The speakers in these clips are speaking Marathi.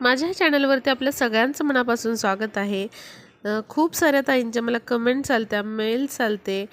माझ्या चॅनलवरती आपल्या सगळ्यांचं मनापासून स्वागत आहे. खूप साऱ्या ताईंच्या मला कमेंट्स आलत्या मेल्स आलते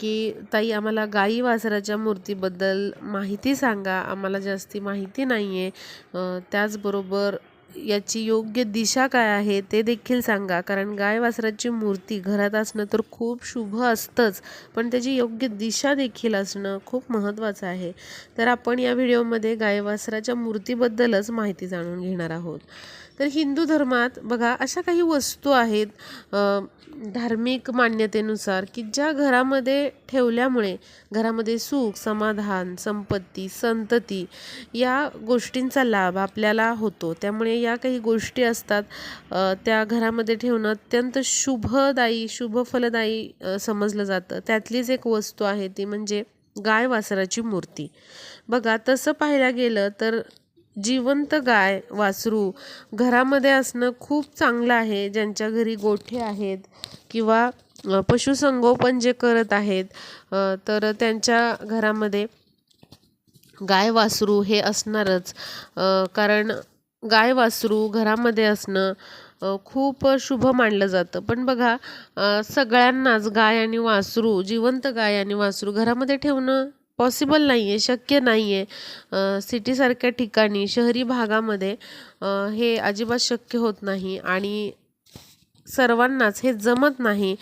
की ताई आम्हाला गाई वासराच्या मूर्तीबद्दल माहिती सांगा आम्हाला जास्ती माहिती नाही आहे त्याचबरोबर याची योग्य दिशा काय आहे ते देखील सांगा. कारण गाय वासराची मूर्ती घरात असणं तर खूप शुभ असतंच पण त्याची योग्य दिशा देखील असणं खूप महत्त्वाचं आहे. तर आपण या व्हिडिओमध्ये गाय वासराच्या मूर्तीबद्दलच माहिती जाणून घेणार आहोत. तर हिंदू धर्मात बघा अशा काही वस्तू आहेत धार्मिक मान्यतेनुसार की ज्या घरामध्ये ठेवल्यामुळे घरामध्ये सुख समाधान संपत्ती संतती या गोष्टींचा लाभ आपल्याला होतो. त्यामुळे या काही गोष्टी असतात त्या घरामध्ये ठेवणं अत्यंत शुभदायी शुभफलदायी समजलं जातं. त्यातलीच एक वस्तू आहे ती म्हणजे गाय वासराची मूर्ती. बघा तसं पाहायला गेलं तर जिवंत गाय वासरू घरामध्ये असणं खूप चांगलं आहे. ज्यांच्या घरी गोठे आहेत किंवा पशुसंगोपन जे करत आहेत तर त्यांच्या घरामध्ये गाय वासरू हे असणारच. कारण गाय वासरू घरामध्ये असणं खूप शुभ मानलं जातं. पण बघा सगळ्यांनाच गाय आणि वासरू जिवंत गाय आणि वासरू घरामध्ये ठेवणं पॉसिबल नाही आहे शक्य नाही आहे सिटीसारख्या ठिकाणी शहरी भागामध्ये हे अजिबात शक्य होत नाही आणि सर्वांनाच हे जमत नाही.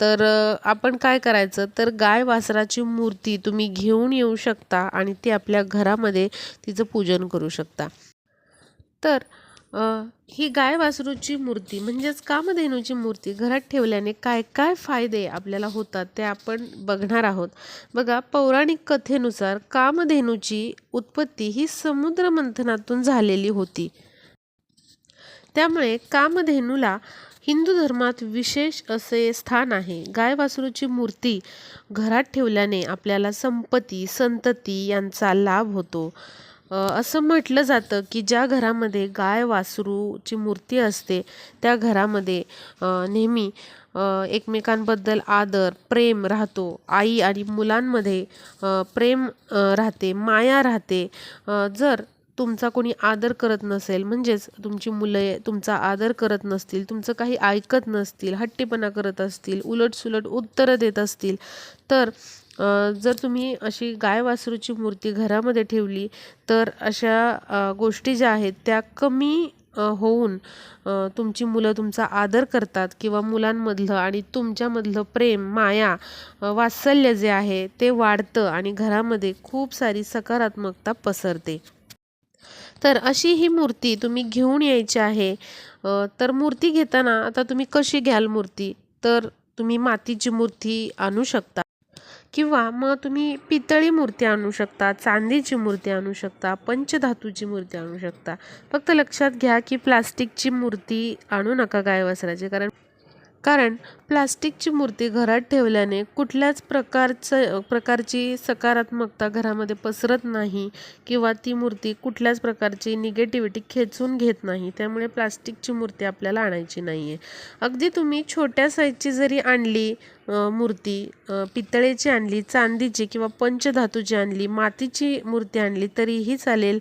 तर आपण काय करायचं? तर गाय वासराची मूर्ती तुम्ही घेऊन येऊ शकता आणि ती आपल्या घरामध्ये तिचं पूजन करू शकता. तर ही गाय वासरूची मूर्ती म्हणजेच कामधेनूची मूर्ती घरात ठेवल्याने काय काय फायदे आपल्याला होतात ते आपण बघणार आहोत. बघा पौराणिक कथेनुसार कामधेनूची उत्पत्ती ही समुद्र मंथनातून झालेली होती. त्यामुळे कामधेनूला हिंदू धर्मात विशेष असे स्थान आहे. गाय वासरूची मूर्ती घरात ठेवल्याने आपल्याला संपत्ती संतती यांचा लाभ होतो. असं म्हटलं जातं की ज्या घरामध्ये गाय वासरूची मूर्ती असते त्या घरामध्ये नेहमी एकमेकांबद्दल आदर प्रेम राहतो. आई आणि मुलांमध्ये प्रेम राहते माया राहते. जर तुमचा कोणी आदर करत नसेल म्हणजेच तुमची मुलं तुमचा आदर करत नसतील तुमचं काही ऐकत नसतील हट्टीपणा करत असतील उलटसुलट उत्तरं देत असतील तर जर तुम्ही अशी गाय वासरूची मूर्ती घरामध्ये ठेवली तर अशा गोष्टी ज्या आहेत त्या कमी होऊन तुमची मुलं तुमचा आदर करतात किंवा मुलांमधलं आणि तुमच्यामधलं प्रेम माया वात्सल्य जे आहे ते वाढतं आणि घरामध्ये खूप सारी सकारात्मकता पसरते. तर अशी ही मूर्ती तुम्ही घेऊन यायची आहे. तर मूर्ती घेताना आता तुम्ही कशी घ्याल मूर्ती? तर तुम्ही मातीची मूर्ती आणू शकता. किंवा मग तुम्ही पितळी मूर्ती आणू शकता चांदीची मूर्ती आणू शकता पंचधातूची मूर्ती आणू शकता. फक्त लक्षात घ्या की प्लास्टिकची मूर्ती आणू नका गाय वासराची कारण कारण प्लास्टिकची मूर्ती घरात ठेवल्याने कुठल्याच प्रकारचं प्रकारची सकारात्मकता घरामध्ये पसरत नाही किंवा ती मूर्ती कुठल्याच प्रकारची निगेटिव्हिटी खेचून घेत नाही. त्यामुळे प्लास्टिकची मूर्ती आपल्याला आणायची नाही आहे अगदी तुम्ही छोट्या साईजची जरी आणली मूर्ती पितळेची आणली चांदीची किंवा पंचधातूची आणली मातीची मूर्ती आणली तरीही चालेल.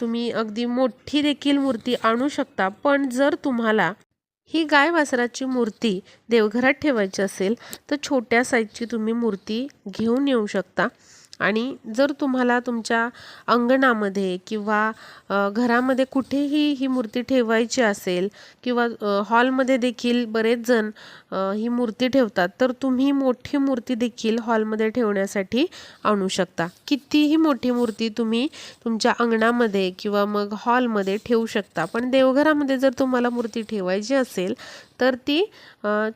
तुम्ही अगदी मोठी देखील मूर्ती आणू शकता. पण जर तुम्हाला ही गाय वासराची मूर्ती देवघरात ठेवायची असेल तर छोट्या साईजची तुम्ही मूर्ती घेऊन येऊ शकता. आणि जर तुम्हाला तुमच्या अंगणामध्ये किंवा घरामध्ये कुठेही ही मूर्ती ठेवायची असेल किंवा हॉलमध्ये देखील बरेच जण ही मूर्ती ठेवतात तर तुम्ही मोठी मूर्ती देखील हॉलमध्ये ठेवण्यासाठी आणू शकता. कितीही मोठी मूर्ती तुम्ही तुमच्या अंगणामध्ये किंवा मग हॉलमध्ये ठेवू शकता पण देवघरामध्ये जर तुम्हाला मूर्ती ठेवायची असेल तर ती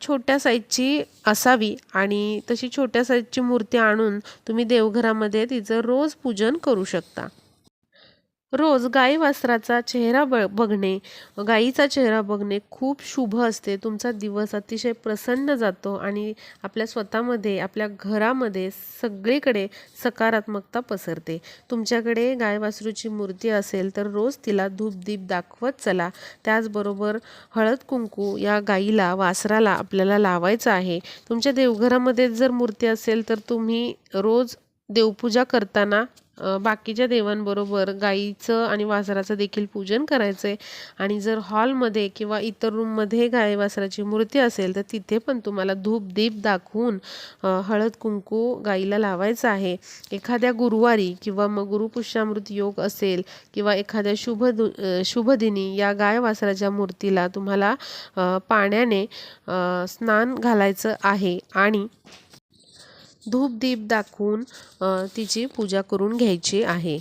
छोट्या साईजची असावी आणि तशी छोट्या साईजची मूर्ती आणून तुम्ही देवघरामध्ये तिचं रोज पूजन करू शकता. रोज गाई वासराचा चेहरा ब बघणे गाईचा चेहरा बघणे खूप शुभ असते. तुमचा दिवस अतिशय प्रसन्न जातो आणि आपल्या स्वतःमध्ये आपल्या घरामध्ये सगळीकडे सकारात्मकता पसरते. तुमच्याकडे गाय वासरूची मूर्ती असेल तर रोज तिला धूपदीप दाखवत चला. त्याचबरोबर हळद कुंकू या गाईला वासराला आपल्याला लावायचं आहे. तुमच्या देवघरामध्ये जर मूर्ती असेल तर तुम्ही रोज देवपूजा करताना बाकीच्या देवांबरोबर गाईचं आणि वासराचं देखील पूजन करायचं आहे आणि जर हॉलमध्ये किंवा इतर रूममध्ये गाई वासराची मूर्ती असेल तर तिथे पण तुम्हाला धूप दीप दाखवून हळद कुंकू गाईला लावायचं आहे. एखाद्या गुरुवारी किंवा मग गुरुपुष्यामृत योग असेल किंवा एखाद्या शुभ दु शुभदिनी या गाय वासराच्या मूर्तीला तुम्हाला पाण्याने स्नान घालायचं आहे. आणि धूप दीप दाखवून तिची पूजा करून घ्यायची आहे.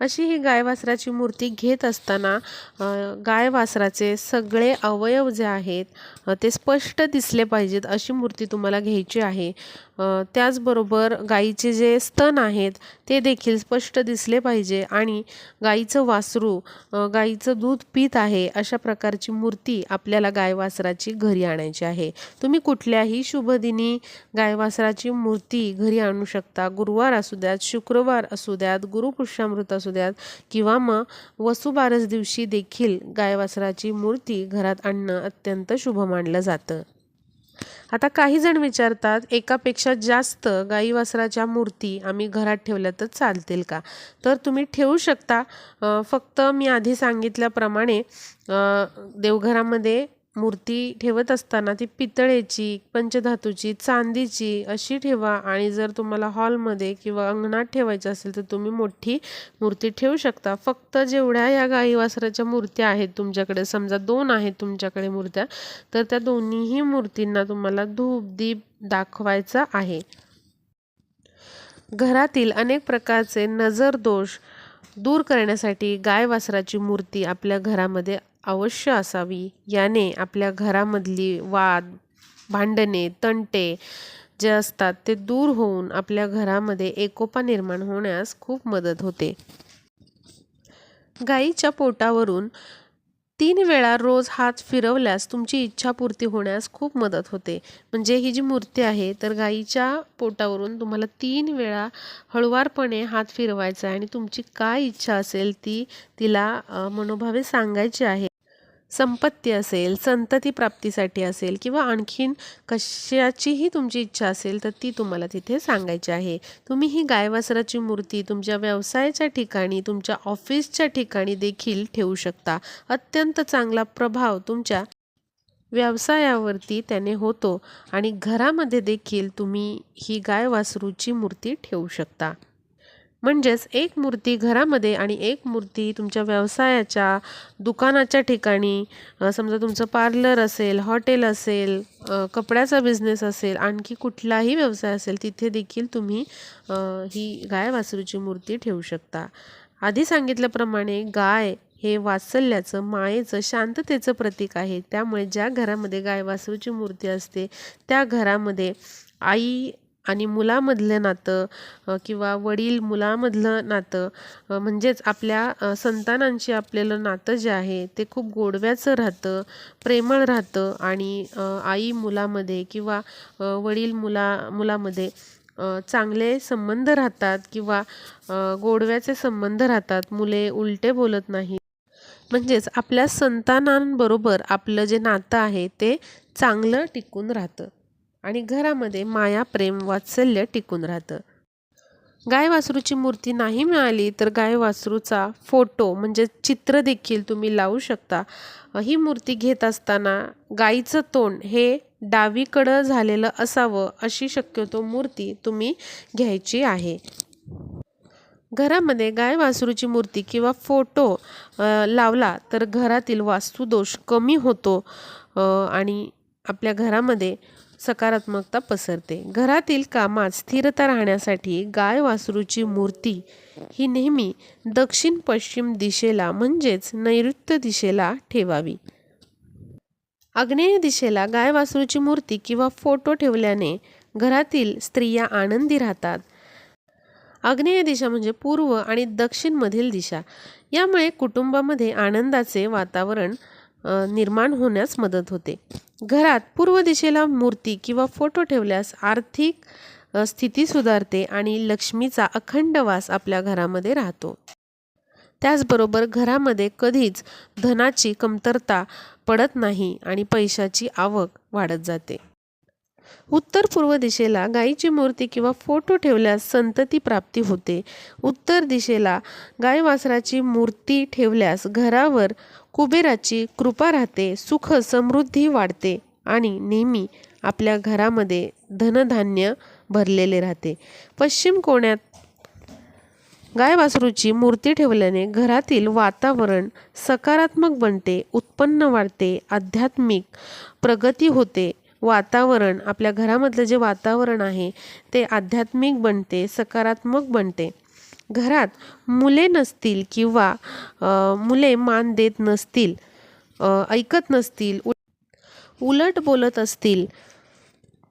अशी ही गाय वासराची मूर्ती घेत असताना गायवासराचे गाय वासराचे सगळे अवयव जे आहेत ते स्पष्ट दिसले पाहिजेत अशी मूर्ती तुम्हाला घ्यायची आहे. त्याचबरोबर गाईचे जे स्तन आहेत ते देखील स्पष्ट दिसले पाहिजे. आणि गाईचं वासरू गाईचं दूध पित आहे अशा प्रकारची मूर्ती आपल्याला गाय वासराची घरी आणायची आहे. तुम्ही कुठल्याही शुभदिनी गाय वासराची मूर्ती घरी आणू शकता. गुरुवार असू द्यात शुक्रवार असू द्यात गुरुपुष्यामृत असू द्यात किंवा मग वसुबारस दिवशी देखील गाय वासराची मूर्ती घरात आणणं अत्यंत शुभ मानलं जातं. आता काही जण विचारतात एकापेक्षा जास्त गाई वासराच्या मूर्ती आम्ही घरात ठेवल्या तर चालतील का? तर तुम्ही ठेवू शकता. फक्त मी आधी सांगितल्याप्रमाणे देवघरामध्ये मूर्ती ठेवत असताना ती पितळेची पंचधातूची चांदीची अशी ठेवा आणि जर तुम्हाला हॉलमध्ये किंवा अंगणात ठेवायची असेल तर तुम्ही मोठी मूर्ती ठेवू शकता. फक्त जेवढ्या या गाई वासराच्या मूर्त्या आहेत तुमच्याकडे समजा दोन आहेत तुमच्याकडे मूर्त्या तर त्या दोन्हीही मूर्तींना तुम्हाला धूप दीप दाखवायचा आहे. घरातील अनेक प्रकारचे नजर दोष दूर करण्यासाठी गाय वासराची मूर्ती आपल्या घरामध्ये अवश्य असावी. याने आपल्या घरामधली वाद भांडणे तंटे जे असतात ते दूर होऊन आपल्या घरामध्ये एकोपा निर्माण होण्यास खूप मदत होते. गाईच्या पोटावरून तीन वेळा रोज हात फिरवल्यास तुमची इच्छापूर्ती होण्यास खूप मदत होते. म्हणजे ही जी मूर्ती आहे तर गाईच्या पोटावरून तुम्हाला तीन वेळा हळुवारपणे हात फिरवायचा आहे आणि तुमची काय इच्छा असेल ती तिला मनोभावे सांगायची आहे. संपत्ती असेल संतती प्राप्तीसाठी असेल किंवा आणखीन कशाचीही तुमची इच्छा असेल तर ती तुम्हाला तिथे सांगायची आहे. तुम्ही ही गायवासराची मूर्ती तुमच्या व्यवसायाच्या ठिकाणी तुमच्या ऑफिसच्या ठिकाणी देखील ठेवू शकता. अत्यंत चांगला प्रभाव तुमच्या व्यवसायावरती त्याने होतो आणि घरामध्ये देखील तुम्ही ही गाय वासरूची मूर्ती ठेवू शकता. म्हणजेच एक मूर्ती घरामध्ये आणि एक मूर्ती तुमच्या व्यवसायाच्या दुकानाच्या ठिकाणी समजा तुमचं पार्लर असेल हॉटेल असेल कपड्याचा बिझनेस असेल आणखी कुठलाही व्यवसाय असेल तिथे देखील तुम्ही ही गाय वासरूची मूर्ती ठेवू शकता. आधी सांगितल्याप्रमाणे गाय हे वात्सल्याचं मायेचं शांततेचं प्रतीक आहे. त्यामुळे ज्या घरामध्ये गाय वासरूची मूर्ती असते त्या घरामध्ये आई आणि मुलामधलं नातं किंवा वडील मुलामधलं नातं म्हणजेच आपल्या संतानांशी आपलेलं नातं जे आहे ते खूप गोडव्याचं राहतं प्रेमळ राहतं आणि आई मुलामध्ये किंवा वडील मुला मुलामध्ये चांगले संबंध राहतात किंवा गोडव्याचे संबंध राहतात मुले उलटे बोलत नाहीत. म्हणजेच आपल्या संतानांबरोबर आपलं जे नातं आहे ते चांगलं टिकून राहतं. आणि घरामध्ये माया प्रेम वात्सल्य टिकून राहतं. गाय वासरूची मूर्ती नाही मिळाली तर गाय वासरूचा फोटो म्हणजे चित्र देखील तुम्ही लावू शकता. ही मूर्ती घेत असताना गाईचं तोंड हे डावीकडं झालेलं असावं अशी शक्यतो मूर्ती तुम्ही घ्यायची आहे. घरामध्ये गाय वासरूची मूर्ती किंवा फोटो लावला तर घरातील वास्तुदोष कमी होतो आणि आपल्या घरामध्ये सकारात्मकता पसरते. घरातील कामात स्थिरता राहण्यासाठी गाय वासरूची मूर्ती ही नेहमी दक्षिण पश्चिम दिशेला म्हणजेच नैऋत्य दिशेला ठेवावी. आग्नेय दिशेला गाय वासरूची मूर्ती किंवा फोटो ठेवल्याने घरातील स्त्रिया आनंदी राहतात. आग्नेय दिशा म्हणजे पूर्व आणि दक्षिणमधील दिशा. यामुळे कुटुंबामध्ये आनंदाचे वातावरण निर्माण होण्यास मदत होते. घरात पूर्व दिशेला मूर्ती किंवा फोटो ठेवल्यास आर्थिक स्थिती सुधारते आणि लक्ष्मीचा अखंड वास आपल्या घरामध्ये राहतो. त्याचबरोबर घरामध्ये कधीच धनाची कमतरता पडत नाही आणि पैशाची आवक वाढत जाते. उत्तर पूर्व दिशेला गायीची मूर्ती किंवा फोटो ठेवल्यास संतती प्राप्ती होते. उत्तर दिशेला गाय वासराची मूर्ती ठेवल्यास घरावर कुबेराची कृपा राहते सुख समृद्धी वाढते आणि नेहमी आपल्या घरामध्ये धनधान्य भरलेले राहते. पश्चिम कोण्यात गाय वासरूची मूर्ती ठेवल्याने घरातील वातावरण सकारात्मक बनते उत्पन्न वाढते आध्यात्मिक प्रगती होते. वातावरण आपल्या घरामधलं जे वातावरण आहे ते आध्यात्मिक बनते सकारात्मक बनते. घरात मुले नसतील किंवा मुले मान देत नसतील ऐकत नसतील उ- उलट बोलत असतील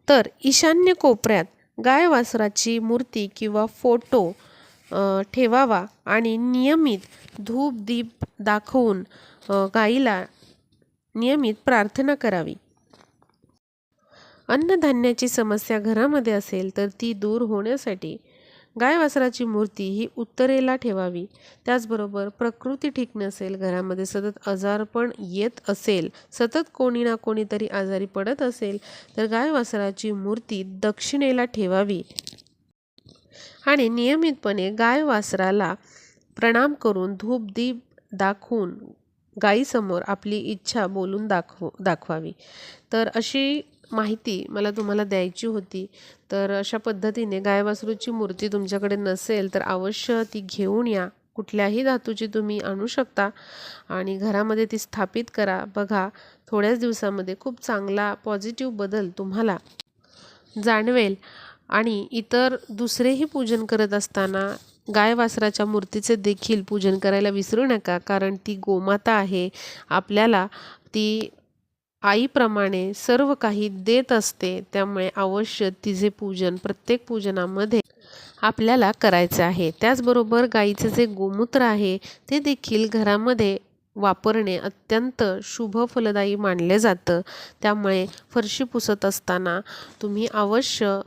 तर ईशान्य कोपऱ्यात गाय वासराची मूर्ती किंवा फोटो ठेवावा आणि नियमित धूप दीप दाखवून गाईला नियमित प्रार्थना करावी. अन्नधान्याची समस्या घरामध्ये असेल तर ती दूर होण्यासाठी गाय वासराची मूर्ती ही उत्तरेला ठेवावी. त्याचबरोबर प्रकृती ठीक नसेल घरामध्ये सतत आजारपण येत असेल सतत कोणी ना कोणीतरी आजारी पडत असेल तर गाय वासराची मूर्ती दक्षिणेला ठेवावी. आणि नियमितपणे गाय वासराला प्रणाम करून धूप दीप दाखवून गायीसमोर आपली इच्छा बोलून दाखव दाखवावी. तर अशी माहिती मला तुम्हाला द्यायची होती तर अशा पद्धतीने गाय वासरूची मूर्ती तुमच्याकडे नसेल तर अवश्य ती घेऊन या. कुठल्याही धातूची तुम्ही आणू शकता आणि घरामध्ये ती स्थापित करा. बघा थोड्याच दिवसामध्ये खूप चांगला पॉझिटिव्ह बदल तुम्हाला जाणवेल. आणि इतर दुसरेही पूजन करत असताना गाय वासराच्या मूर्तीचे देखील पूजन करायला विसरू नका कारण ती गोमाता आहे. आपल्याला ती आईप्रमाणे सर्व काही देत असते त्यामुळे अवश्य तिचे पूजन प्रत्येक पूजनामध्ये आपल्याला करायचं आहे. त्याचबरोबर गाईचे जे गोमूत्र आहे ते देखील घरामध्ये वापरणे अत्यंत शुभ फलदायी मानले जातं. त्यामुळे फरशी पुसत असताना तुम्ही अवश्य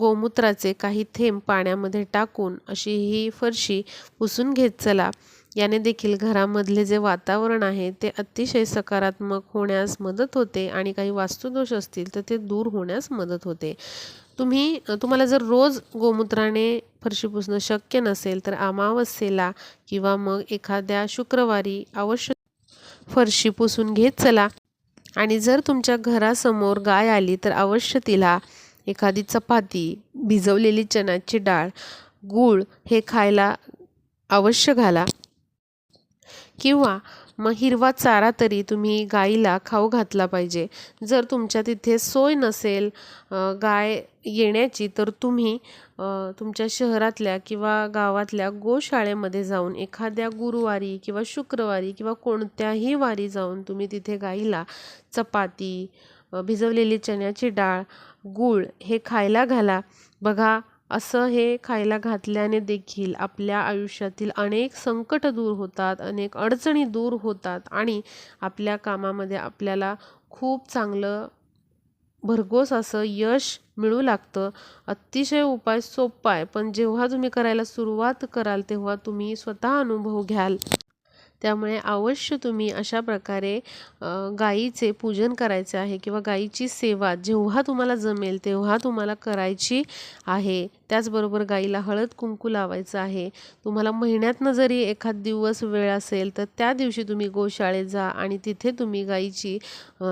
गोमूत्राचे काही थेंब पाण्यामध्ये टाकून अशी ही फरशी पुसून घेत चला. याने देखील घरामधले जे वातावरण आहे ते अतिशय सकारात्मक होण्यास मदत होते आणि काही वास्तुदोष असतील तर ते दूर होण्यास मदत होते. तुम्ही तुम्हाला जर रोज गोमूत्राने फरशी पुसणं शक्य नसेल तर अमावस्येला किंवा मग एखाद्या शुक्रवारी अवश्य फरशी पुसून घेत चला. आणि जर तुमच्या घरासमोर गाय आली तर अवश्य तिला एखादी चपाती भिजवलेली चण्याची डाळ गूळ हे खायला अवश्य घाला. किंवा मग हिरवा चारा तरी तुम्ही गाईला खाऊ घातला पाहिजे. जर तुमच्या तिथे सोय नसेल गाय येण्याची तर तुम्ही तुमच्या शहरातल्या किंवा गावातल्या गोशाळेमध्ये जाऊन एखाद्या गुरुवारी किंवा शुक्रवारी किंवा कोणत्याही वारी जाऊन तुम्ही तिथे गाईला चपाती भिजवलेली चण्याची डाळ गूळ हे खायला घाला. बघा असं हे खायला घातल्याने देखील आपल्या आयुष्यातील अनेक संकट दूर होतात अनेक अडचणी दूर होतात आणि आपल्या कामामध्ये आपल्याला खूप चांगलं भरघोस असं यश मिळू लागतं. अतिशय उपाय सोपा आहे पण जेव्हा तुम्ही करायला सुरुवात कराल तेव्हा तुम्ही स्वतः अनुभव घ्याल. त्यामुळे अवश्य तुम्ही अशा प्रकारे गाईचे पूजन करायचे आहे किंवा गाईची सेवा जेव्हा तुम्हाला जमेल तेव्हा तुम्हाला करायची आहे. त्याचबरोबर गाईला हळद कुंकू लावायचं आहे. तुम्हाला महिन्यातनं जरी एखाद दिवस वेळ असेल तर त्या दिवशी तुम्ही गोशाळेत जा आणि तिथे तुम्ही गाईची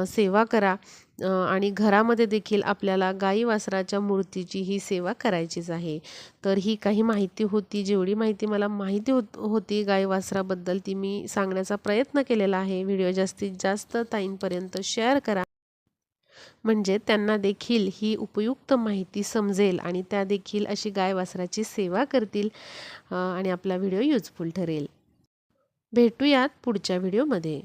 सेवा करा. आणि घरामध्ये देखील आपल्याला गाई वासराच्या मूर्तीची ही सेवा करायचीच आहे. तर ही काही माहिती होती. जेवढी माहिती मला माहिती होत होती गाई वासराबद्दल ती मी सांगण्याचा प्रयत्न केलेला आहे. व्हिडिओ जास्तीत जास्त ताईंपर्यंत शेअर करा. म्हणजे त्यांना देखील ही उपयुक्त माहिती समजेल आणि त्या देखील अशी गाय वासराची सेवा करतील आणि आपला व्हिडिओ युजफुल ठरेल. भेटूयात पुढच्या व्हिडिओमध्ये.